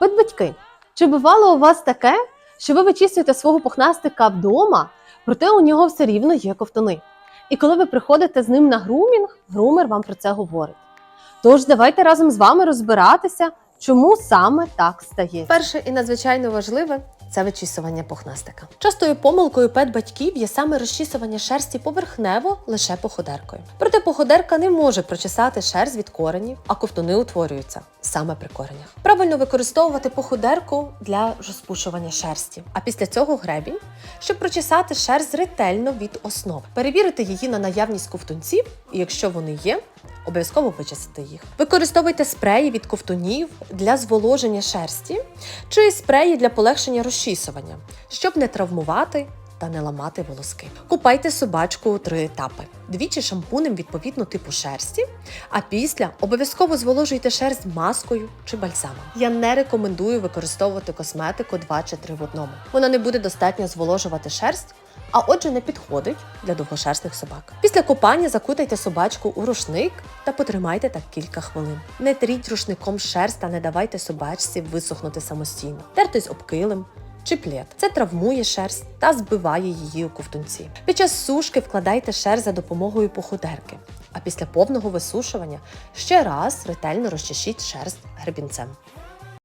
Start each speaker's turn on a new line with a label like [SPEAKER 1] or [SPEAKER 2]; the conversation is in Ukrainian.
[SPEAKER 1] От батьки, чи бувало у вас таке, що ви вичісуєте свого пухнастика вдома, проте у нього все рівно є ковтуни. І коли ви приходите з ним на грумінг, грумер вам про це говорить. Тож давайте разом з вами розбиратися, чому саме так стає. Перше і надзвичайно важливе це вичісування пухнастика. Частою помилкою пет-батьків є саме розчісування шерсті поверхнево лише походеркою. Проте походерка не може прочесати шерсть від коренів, а ковтуни утворюються саме при коренях. Правильно використовувати походерку для розпушування шерсті, а після цього гребінь, щоб прочесати шерсть ретельно від основ, перевірити її на наявність ковтунців, і якщо вони є, обов'язково вичистити їх. Використовуйте спреї від ковтунів для зволоження шерсті чи спреї для полегшення розчісування, щоб не травмувати та не ламати волоски. Купайте собачку у три етапи: двічі шампунем відповідно типу шерсті, а після обов'язково зволожуйте шерсть маскою чи бальзамом. Я не рекомендую використовувати косметику 2 чи 3 в одному. Вона не буде достатньо зволожувати шерсть. А отже, не підходить для довгошерстних собак. Після купання закутайте собачку у рушник та потримайте так кілька хвилин. Не тріть рушником шерсть та не давайте собачці висохнути самостійно. Тертесь об килим чи плед. Це травмує шерсть та збиває її у ковтунці. Під час сушки вкладайте шерсть за допомогою походерки. А після повного висушування ще раз ретельно розчешіть шерсть гребінцем.